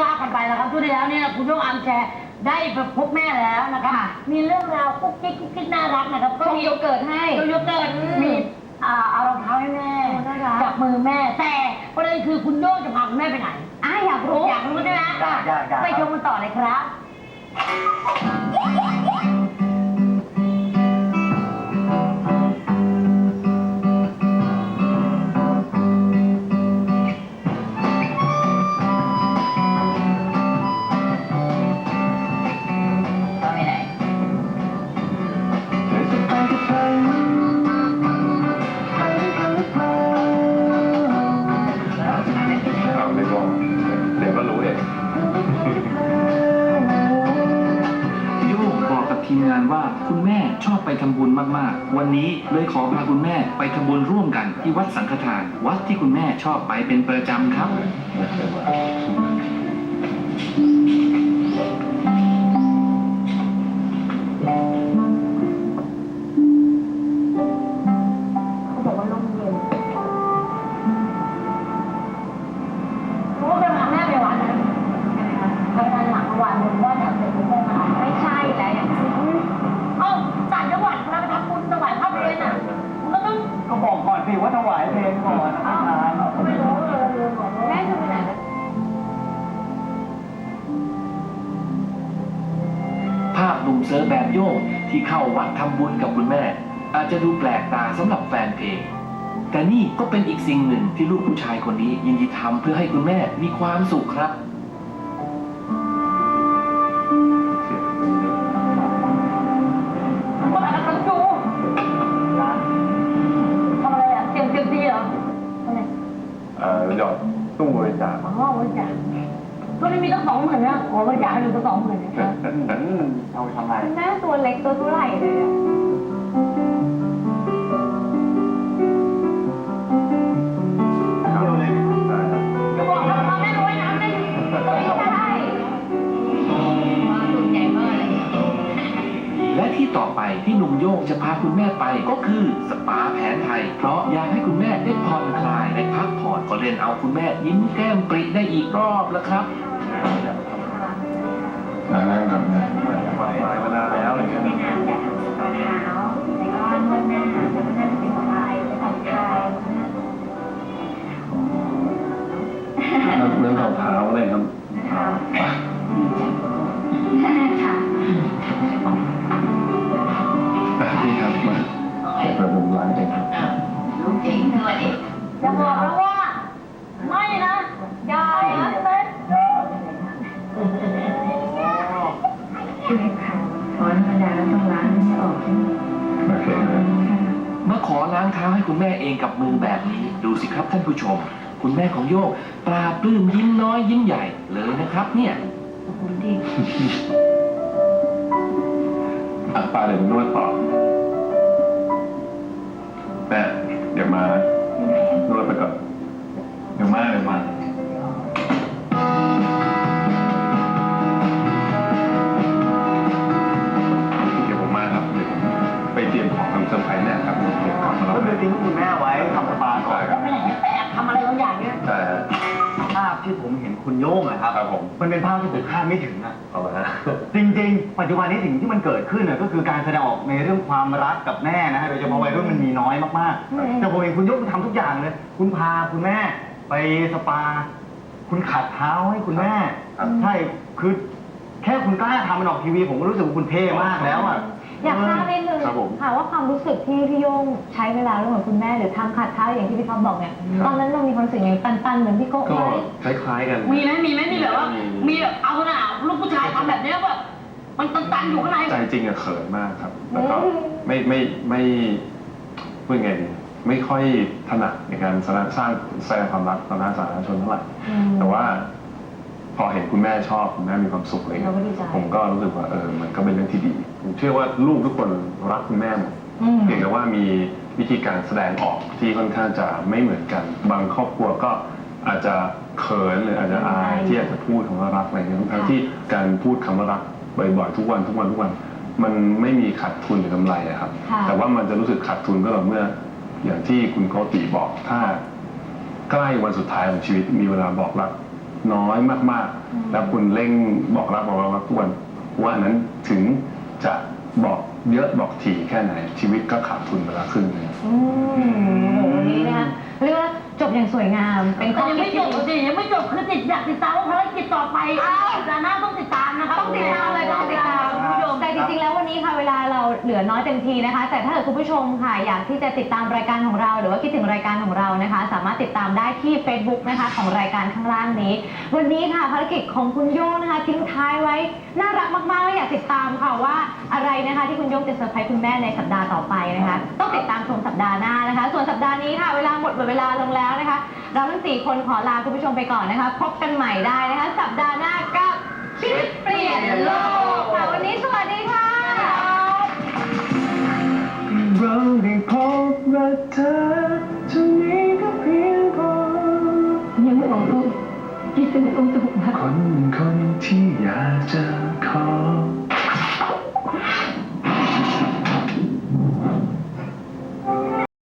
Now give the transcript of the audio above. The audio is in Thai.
ทราบกันไปแล้วครับช่วงที่แล้วเนี่ยคุณโยงอัมแชร์ได้ไปพบแม่แล้วนะครับค่ะมีเรื่องราวกุ๊กกิ๊กกุ๊กกิ๊กน่ารักนะครับ ก็ส่งมีโยเกิร์ตให้โยโยเกิร์ตอืมมีอ่าเอารองเท้าให้แม่โอ้น่ารักจับมือแม่แต่ประเด็นคือคุณโยงจะพาคุณแม่ไปไหนอะอยากรู้อยากรู้ใช่ไหมอยากอยากอยากไปชมกันต่อเลยครับ ทีมงานว่าคุณแม่ชอบไปทำบุญมากๆ วันนี้เลยขอพาคุณแม่ไปทำบุญร่วมกันที่วัดสังฆทาน วัดที่คุณแม่ชอบไปเป็นประจำครับ เซิร์ฟแบบโยกที่เข้าวัดทำบุญกับคุณแม่ อาจจะดูแปลกตาสำหรับแฟนเพลง แต่นี่ก็เป็นอีกสิ่งหนึ่งที่ลูกผู้ชายคนนี้ยินดีทำเพื่อให้คุณแม่มีความสุขครับคนอะไรกันดูทำอะไรอะเตรียมเตรียมดีเหรอทำไมเอ่อหยอดตู้บริจาคอ๋อบริจาค ก็ไม่มีตั้งสองหมื่นนะขอบริจาคให้ดูตั้งสองหมื่นนะเอาไปทำอะไรแม่ตัวเล็กตัวเท่าไหร่เลยอะเดียวเลยจะบอกแล้วว่าแม่รวยนะแม่ไม่ใช่มาสุดใหญ่มากเลย และที่ต่อไปที่หนุ่มโยงจะพาคุณแม่ไปก็คือสปาแผนไทย เพราะอยากให้คุณแม่ได้ผ่อนคลายได้พักผ่อนก็เล่นเอาคุณแม่ยิ้มแก้มปริได้อีกรอบแล้วครับ นั่งแบบนี้มานาแล้วไรเงี้ยไม่นานจะทำสปาเท้าแล้วก็นวดหน้าแล้วก็นั่งเป็นคลายแล้วผ่อนคลายเรื่องเท้าเลยครับนะคะค่ะนี่ครับมาเดี๋ยวผมล้างเองครับลูกเจ๋งนวดเองจะบอกแล้วว่า ใช่ค่ะเพราะธรรมดาแล้วต้องล้างให้ออกใช่ไหมโอเคนะมาขอล้างเท้าให้คุณแม่เองกับมือแบบนี้ ดูสิครับท่านผู้ชม คุณแม่ของโยกปลาปลื้มยิ้มน้อยยิ้มใหญ่เลยนะครับ เนี่ยขอบคุณดีอะปลาเดี๋ยวผมนวดต่อแม่เดี๋ยวมาน ทิ้งคุณแม่ไว้ทำสปาก่อนไม่ไหนไปแอบทำอะไรบางอย่างเนี่ยใช่ฮะภาพที่ผมเห็นคุณโย่งอะครับ ครับผมมันเป็นภาพที่ผมคาดไม่ถึงอะเอาละฮะจริง ๆ ปัจจุบันนี้สิ่งที่มันเกิดขึ้นน่ะก็คือการแสดงออกในเรื่องความรักกับแม่นะฮะโดยเฉพาะวัยรุ่นมันมีน้อยมากๆ แต่ผมเห็นคุณโย่งทำทุกอย่างเลย คุณพาคุณแม่ ไปสปา คุณขัดเท้าให้คุณแม่ครับใช่ คือแค่คุณกล้าทำมันออกทีวีผมก็รู้สึกว่าคุณเท่มากแล้วอะ อยากทราบนิดนึงครับผม ค่ะว่าความรู้สึกที่พี่โยงใช้เวลาร่วมกับคุณแม่หรือทำขัดเท้าอย่างที่พี่ท็อปบอกเนี่ยตอนนั้นเรามีความรู้สึกยังไงปันๆเหมือนพี่โก้ก็ไหมคล้ายๆกัน มีไหมมีไหมมีแบบว่า มีมีแบบเอาขนาดลูกผู้ชายทำแบบเนี้ยแบบมันตันๆอยู่ข้างในใจจริงอะเขินมากครับ แล้วก็ไม่ไม่ไม่พูดไงดีไม่ค่อยถนัดในการสร้างสร้างแสดงความรักต่อหน้าสาธารณชนเท่าไหร่ อืม แต่ว่า พอเห็นคุณแม่ชอบคุณแม่มีความสุขอะไรเงี้เรายก็ดีใจ ผมก็รู้สึกว่าเออมันก็เป็นเรื่องที่ดี ผมเชื่อว่าลูกทุกคนรักคุณแม่หมด อืม เพียงแต่ว่ามีวิธีการแสดงออกที่ค่อนข้างจะไม่เหมือนกัน บางครอบครัวก็อาจจะเขินหรืออาจจะอายที่อยากจะพูดคำว่ารักอะไรเงี้ยทั้งๆที่การพูดคำว่ารักบ่อยๆทุกวันทุกวันทุกวันมันไม่มีขาดทุนหรือกำไรอะครับ ค่ะ แต่ว่ามันจะรู้สึกขาดทุนก็ต่อเมื่อ อย่างที่คุณโกติบอกถ้า ใกล้วันสุดท้ายของชีวิตมีเวลาบอกรัก น้อยมากๆ แล้วคุณเร่งบอกรักบอกรักทุกวันว่าอันนั้นถึงจะบอกเยอะบอกถี่แค่ไหน ชีวิตก็ขาดทุนไปละครึ่งหนึง อืมโหวันนี้นะคะเรียกว่าจบอย่างสวยงามเป็นข้แต่อยังคิดไม่จที่บดี สิยังไม่จบคือติดอยากติดตามว่าภารกิจต่อไปสัปดาห์หน้าต้องติดตามนะครับต้องติดตามเลยต้องติดตาม คุณผู้ชมแต่จริงๆ แล้ววันนี้ค่ะเวลาเราเหลือน้อยเต็มทีนะคะ แต่ถ้าเกิดคุณผู้ชมค่ะอยากที่จะติดตามรายการของเรา หรือว่าคิดถึงรายการของเรานะคะ สามารถติดตามได้ที่ Facebook นะคะของรายการข้างล่างนี้ วันนี้ค่ะภารกิจของคุณโย่งนะคะทิ้งท้ายไว้น่ารักมากๆและอยากติดตามค่ะว่าอะไรนะคะที่คุณโย่งจะเซอร์ไพรส์คุณแม่ในสัปดาห์ต่อไปนะคะ ต้องติดตามชมสัปดาห์หน้านะคะ ส่วนสัปดาห์นี้ค่ะเวลาหมดหมดเวลาลงแล้วนะคะ เราทั้งสี่คนขอลาคุณผู้ชมไปก่อนนะคะ พบกันใหม่ได้นะคะ สัปดาห์หน้ากับคิดเปลี่ยนโลก ที่เป็นองค์สุขมากคนคนที่อยากจะขอ